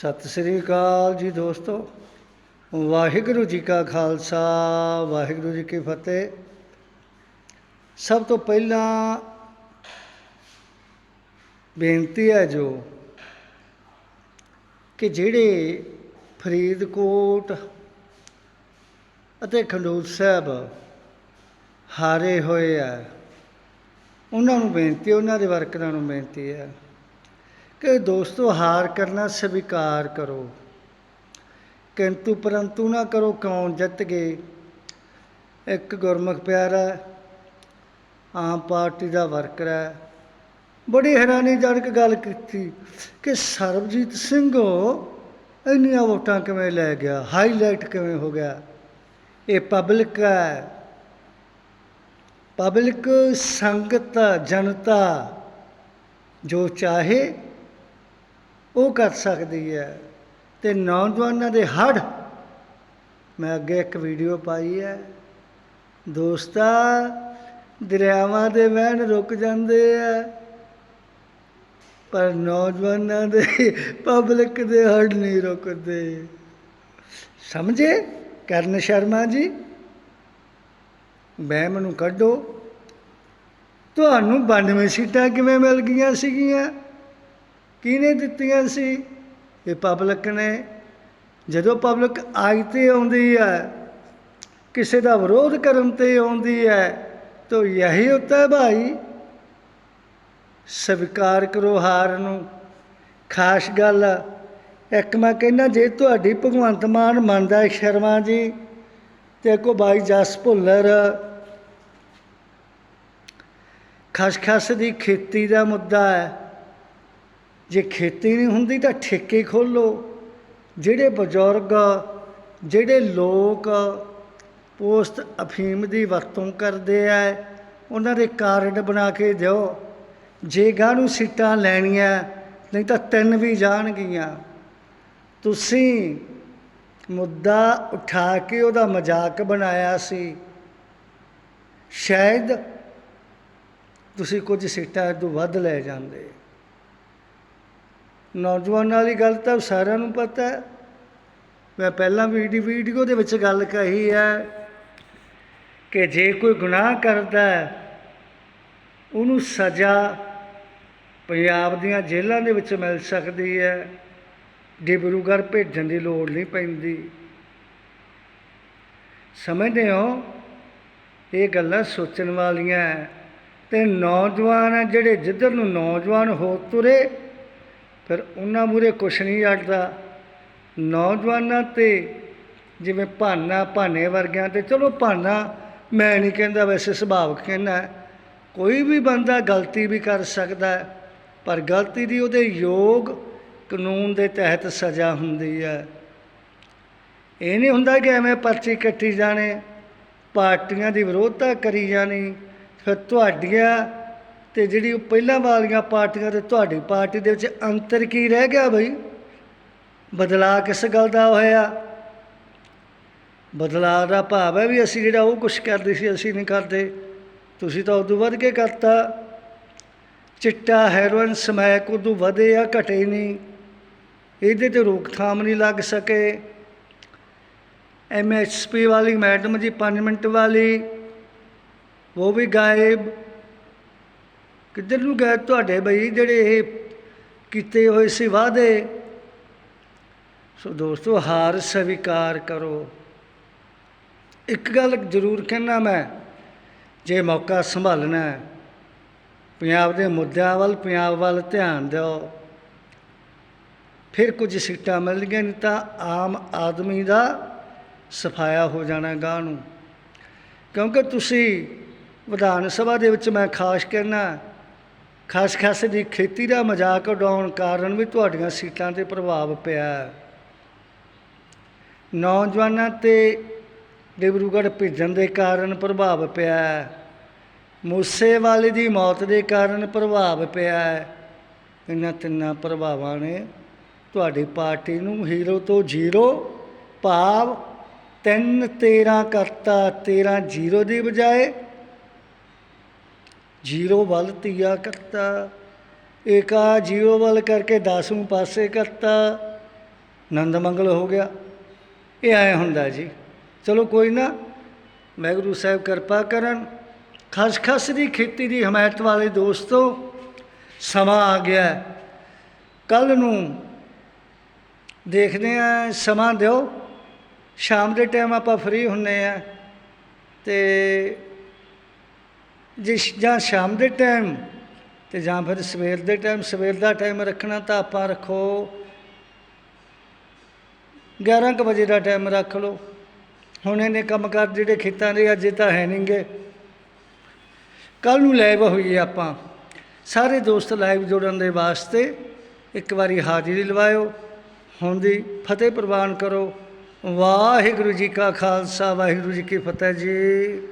ਸਤਿ ਸ੍ਰੀ ਅਕਾਲ ਜੀ ਦੋਸਤੋ, ਵਾਹਿਗੁਰੂ ਜੀ ਕਾ ਖਾਲਸਾ, ਵਾਹਿਗੁਰੂ ਜੀ ਕੀ ਫਤਿਹ। ਸਭ ਤੋਂ ਪਹਿਲਾਂ ਬੇਨਤੀ ਹੈ ਜੋ ਕਿ ਜਿਹੜੇ ਫਰੀਦਕੋਟ ਅਤੇ ਖੰਡੂਰ ਸਾਹਿਬ ਹਾਰੇ ਹੋਏ ਆ, ਉਹਨਾਂ ਨੂੰ ਬੇਨਤੀ ਉਹਨਾਂ ਦੇ ਵਰਕਰਾਂ ਨੂੰ ਬੇਨਤੀ ਹੈ ਕਿ ਦੋਸਤੋ, ਹਾਰ ਕਰਨਾ ਸਵੀਕਾਰ ਕਰੋ। ਕਿੰਤੂ ਪਰੰਤੂ ਨਾ ਕਰੋ ਕੌਣ ਜਿੱਤ ਗਏ। ਇੱਕ ਗੁਰਮੁਖ ਪਿਆਰਾ, ਆਮ ਪਾਰਟੀ ਦਾ ਵਰਕਰ ਹੈ। ਬੜੀ ਹੈਰਾਨੀਜਨਕ ਗੱਲ ਕੀਤੀ ਕਿ ਸਰਬਜੀਤ ਸਿੰਘ ਇੰਨੀਆਂ ਵੋਟਾਂ ਕਿਵੇਂ ਲੈ ਗਿਆ ਹਾਈਲਾਈਟ ਕਿਵੇਂ ਹੋ ਗਿਆ। ਇਹ ਪਬਲਿਕ ਹੈ। ਪਬਲਿਕ ਸੰਗਤ, ਜਨਤਾ ਜੋ ਚਾਹੇ ਉਹ ਕਰ ਸਕਦੀ ਹੈ। ਤੇ ਨੌਜਵਾਨਾਂ ਦੇ ਹੜ, ਮੈਂ ਅੱਗੇ ਇੱਕ ਵੀਡੀਓ ਪਾਈ ਹੈ। ਦੋਸਤਾ, ਦਰਿਆਵਾਂ ਦੇ ਵਹਿਣ ਰੁਕ ਜਾਂਦੇ ਆ ਪਰ ਨੌਜਵਾਨਾਂ ਦੇ ਪਬਲਿਕ ਦੇ ਹੜ ਨਹੀਂ ਰੁਕਦੇ। ਸਮਝੇ? ਕਰਨ ਸ਼ਰਮਾ ਜੀ ਵਹਿਮ ਨੂੰ ਕੱਢੋ। ਤੁਹਾਨੂੰ 92 ਸੀਟਾਂ ਕਿਵੇਂ ਮਿਲ ਗਈਆਂ ਸੀਗੀਆਂ? ਕਿਹਨੇ ਦਿੱਤੀਆਂ ਸੀ? ਇਹ ਪਬਲਿਕ ਨੇ। ਜਦੋਂ ਪਬਲਿਕ ਆਈ ਤੇ ਆਉਂਦੀ ਹੈ, ਕਿਸੇ ਦਾ ਵਿਰੋਧ ਕਰਨ ਤੇ ਆਉਂਦੀ ਹੈ, ਤਾਂ ਯਹੀ ਹੁੰਦਾ ਹੈ ਭਾਈ। ਸਵੀਕਾਰ ਕਰੋ ਹਾਰ ਨੂੰ। ਖਾਸ ਗੱਲ, ਇੱਕ ਮੈਂ ਕਹਿੰਦਾ, ਜੇ ਤੁਹਾਡੀ ਭਗਵੰਤ ਮਾਨ ਮੰਨਦਾ ਸ਼ਰਮਾ ਜੀ, ਤੇ ਕੋ ਬਾਈ ਜਸ ਭੁੱਲਰ। ਖਸਖਸ ਦੀ ਖੇਤੀ ਦਾ ਮੁੱਦਾ ਹੈ। ਜੇ ਖੇਤੀ ਨਹੀਂ ਹੁੰਦੀ ਤਾਂ ਠੇਕੇ ਖੋਲੋ ਜਿਹੜੇ ਬਜ਼ੁਰਗ ਜਿਹੜੇ ਲੋਕ ਪੋਸਟ ਅਫੀਮ ਦੀ ਵਰਤੋਂ ਕਰਦੇ ਆ, ਉਹਨਾਂ ਦੇ ਕਾਰਡ ਬਣਾ ਕੇ ਦਿਓ। ਜੇ ਗਾਂ ਨੂੰ ਸੀਟਾਂ ਲੈਣੀਆਂ, ਨਹੀਂ ਤਾਂ ਤਿੰਨ ਵੀ ਜਾਣਗੀਆਂ। ਤੁਸੀਂ ਮੁੱਦਾ ਉਠਾ ਕੇ ਉਹਦਾ ਮਜ਼ਾਕ ਬਣਾਇਆ ਸੀ। ਸ਼ਾਇਦ ਤੁਸੀਂ ਕੁਝ ਸੀਟਾਂ ਤੋਂ ਵੱਧ ਲੈ ਜਾਂਦੇ। ਨੌਜਵਾਨਾਂ ਵਾਲੀ ਗੱਲ ਤਾਂ ਸਾਰਿਆਂ ਨੂੰ ਪਤਾ ਹੈ। ਮੈਂ ਪਹਿਲਾਂ ਵੀਡੀ ਵੀਡੀਓ ਦੇ ਵਿੱਚ ਗੱਲ ਕਹੀ ਹੈ ਕਿ ਜੇ ਕੋਈ ਗੁਨਾਹ ਕਰਦਾ ਹੈ, ਉਹਨੂੰ ਸਜ਼ਾ ਪੰਜਾਬ ਦੀਆਂ ਜੇਲ੍ਹਾਂ ਦੇ ਵਿੱਚ ਮਿਲ ਸਕਦੀ ਹੈ। ਡਿਬਰੂਗੜ੍ਹ ਭੇਜਣ ਦੀ ਲੋੜ ਨਹੀਂ ਪੈਂਦੀ। ਸਮਝਦੇ ਹੋ? ਇਹ ਗੱਲਾਂ ਸੋਚਣ ਵਾਲੀਆਂ ਹੈ। ਤੇ ਨੌਜਵਾਨ ਆ ਜਿਹੜੇ, ਜਿੱਧਰ ਨੂੰ ਨੌਜਵਾਨ ਹੋ ਤੁਰੇ ਫਿਰ ਉਹਨਾਂ ਮੂਰੇ ਕੁਛ ਨਹੀਂ ਅੜਦਾ ਨੌਜਵਾਨਾਂ ਤੇ ਜਿਵੇਂ ਭਾਨਾ ਭਾਨੇ ਵਰਗਿਆਂ ਤੇ, ਚਲੋ ਭਾਨਾ ਮੈਂ ਨਹੀਂ ਕਹਿੰਦਾ ਵੈਸੇ ਸੁਭਾਵਕ ਕਹਿੰਦਾ ਕੋਈ ਵੀ ਬੰਦਾ ਗਲਤੀ ਵੀ ਕਰ ਸਕਦਾ ਪਰ ਗਲਤੀ ਦੀ ਉਹਦੇ ਯੋਗ ਕਾਨੂੰਨ ਦੇ ਤਹਿਤ ਸਜ਼ਾ ਹੁੰਦੀ ਹੈ। ਇਹ ਨਹੀਂ ਹੁੰਦਾ ਕਿ ਐਵੇਂ ਪਰਚੀ ਕੱਟੀ ਜਾਣੇ, ਪਾਰਟੀਆਂ ਦੀ ਵਿਰੋਧਤਾ ਕਰੀ ਜਾਣੀ, ਫਿਰ ਤੁਹਾਡੀਆਂ ਤੇ ਜਿਹੜੀ ਉਹ ਪਹਿਲਾਂ ਵਾਲੀਆਂ ਪਾਰਟੀਆਂ ਤੇ ਤੁਹਾਡੀ ਪਾਰਟੀ ਦੇ ਵਿੱਚ ਅੰਤਰ ਕੀ ਰਹਿ ਗਿਆ ਬਈ? ਬਦਲਾਅ ਕਿਸ ਗੱਲ ਦਾ ਹੋਇਆ? ਬਦਲਾਅ ਦਾ ਭਾਵ ਹੈ ਵੀ ਅਸੀਂ ਜਿਹੜਾ ਉਹ ਕੁਝ ਕਰਦੇ ਸੀ, ਅਸੀਂ ਨਹੀਂ ਕਰਦੇ। ਤੁਸੀਂ ਤਾਂ ਉਦੋਂ ਵੱਧ ਕੇ ਕਰਤਾ। ਚਿੱਟਾ, ਹੈਰੋਇਨ, ਸਮੈਕ ਉਦੋਂ ਵਧੇ ਆ, ਘਟੇ ਨਹੀਂ। ਇਹਦੇ ਤੇ ਰੋਕਥਾਮ ਨਹੀਂ ਲੱਗ ਸਕੇ। ਐਮਐਸਪੀ ਵਾਲੀ, ਮੈਡਮ ਜੀ 5 ਮਿੰਟ ਵਾਲੀ, ਉਹ ਵੀ ਗਾਇਬ। ਕਿੱਧਰ ਨੂੰ ਗਏ ਤੁਹਾਡੇ ਬਈ ਜਿਹੜੇ ਇਹ ਕੀਤੇ ਹੋਏ ਸੀ ਵਾਅਦੇ? ਸੋ ਦੋਸਤੋ, ਹਾਰ ਸਵੀਕਾਰ ਕਰੋ। ਇੱਕ ਗੱਲ ਜ਼ਰੂਰ ਕਹਿਣਾ ਮੈਂ, ਜੇ ਮੌਕਾ ਸੰਭਾਲਣਾ ਹੈ, ਪੰਜਾਬ ਦੇ ਮੁੱਦਿਆਂ ਵੱਲ, ਪੰਜਾਬ ਵੱਲ ਧਿਆਨ ਦਿਓ। ਫਿਰ ਕੁਝ ਸੀਟਾਂ ਮਿਲ ਗਈਆਂ ਨਹੀਂ ਤਾਂ ਆਮ ਆਦਮੀ ਦਾ ਸਫਾਇਆ ਹੋ ਜਾਣਾ ਗਾਂ ਨੂੰ। ਕਿਉਂਕਿ ਤੁਸੀਂ ਵਿਧਾਨ ਸਭਾ ਦੇ ਵਿੱਚ ਮੈਂ ਖਾਸ ਕਹਿਣਾ ਖਾਸ ਖਾਸ ਦੀ ਖੇਤੀ ਦਾ ਮਜ਼ਾਕ ਉਡਾਉਣ ਕਾਰਨ ਵੀ ਤੁਹਾਡੀਆਂ ਸੀਟਾਂ ਤੇ ਪ੍ਰਭਾਵ ਪਿਆ ਨੌਜਵਾਨਾਂ ਤੇ ਡਿਬਰੂਗੜ੍ਹ ਭੇਜਣ ਦੇ ਕਾਰਨ ਪ੍ਰਭਾਵ ਪਿਆ ਹੈ। ਮੂਸੇਵਾਲੇ ਦੀ ਮੌਤ ਦੇ ਕਾਰਨ ਪ੍ਰਭਾਵ ਪਿਆ ਇਹਨਾਂ ਤਿੰਨਾਂ ਪ੍ਰਭਾਵਾਂ ਨੇ ਤੁਹਾਡੀ ਪਾਰਟੀ ਨੂੰ ਹੀਰੋ ਤੋਂ ਜ਼ੀਰੋ, ਭਾਵ 3 13 ਕਰਤਾ 13 ਜ਼ੀਰੋ ਦੀ ਬਜਾਏ ਜ਼ੀਰੋ ਵੱਲ ਤੀਆ ਕਰਤਾ ਏਕਾ ਜ਼ੀਰੋ ਵੱਲ ਕਰਕੇ 10 ਨੂੰ ਪਾਸੇ ਕਰਤਾ ਨੰਦ ਮੰਗਲ ਹੋ ਗਿਆ। ਇਹ ਐ ਹੁੰਦਾ ਜੀ। ਚਲੋ ਕੋਈ ਨਾ, ਵਾਹਿਗੁਰੂ ਸਾਹਿਬ ਕਿਰਪਾ ਕਰਨ। ਖਸਖਸ ਦੀ ਖੇਤੀ ਦੀ ਹਮਾਇਤ ਵਾਲੇ ਦੋਸਤੋ, ਸਮਾਂ ਆ ਗਿਆ। ਕੱਲ ਨੂੰ ਦੇਖਦੇ ਆ, ਸਮਾਂ ਦਿਓ। ਸ਼ਾਮ ਦੇ ਟਾਈਮ ਆਪਾਂ ਫ੍ਰੀ ਹੁੰਨੇ ਆ। ਤੇ ਜੇ ਜਾਂ ਸ਼ਾਮ ਦੇ ਟਾਈਮ ਤੇ ਜਾਂ ਫਿਰ ਸਵੇਰ ਦੇ ਟਾਈਮ, ਸਵੇਰ ਦਾ ਟਾਈਮ ਰੱਖਣਾ ਤਾਂ ਆਪਾਂ ਰੱਖੋ। 11 ਕੁ ਵਜੇ ਦਾ ਟਾਈਮ ਰੱਖ ਲਓ। ਹੁਣ ਇਹਨੇ ਕੰਮ ਕਰ ਜਿਹੜੇ ਖੇਤਾਂ ਦੇ ਅਜੇ ਤਾਂ ਹੈ ਨਹੀਂਗੇ ਕੱਲ ਨੂੰ ਲਾਈਵ ਹੋਈਏ ਆਪਾਂ। ਸਾਰੇ ਦੋਸਤ ਲਾਈਵ ਜੁੜਨ ਦੇ ਵਾਸਤੇ ਇੱਕ ਵਾਰੀ ਹਾਜ਼ਰੀ ਲਵਾਇਓ। ਹੁਣ ਦੀ ਫਤਿਹ ਪ੍ਰਵਾਨ ਕਰੋ। ਵਾਹਿਗੁਰੂ ਜੀ ਕਾ ਖਾਲਸਾ, ਵਾਹਿਗੁਰੂ ਜੀ ਕੀ ਫਤਿਹ ਜੀ।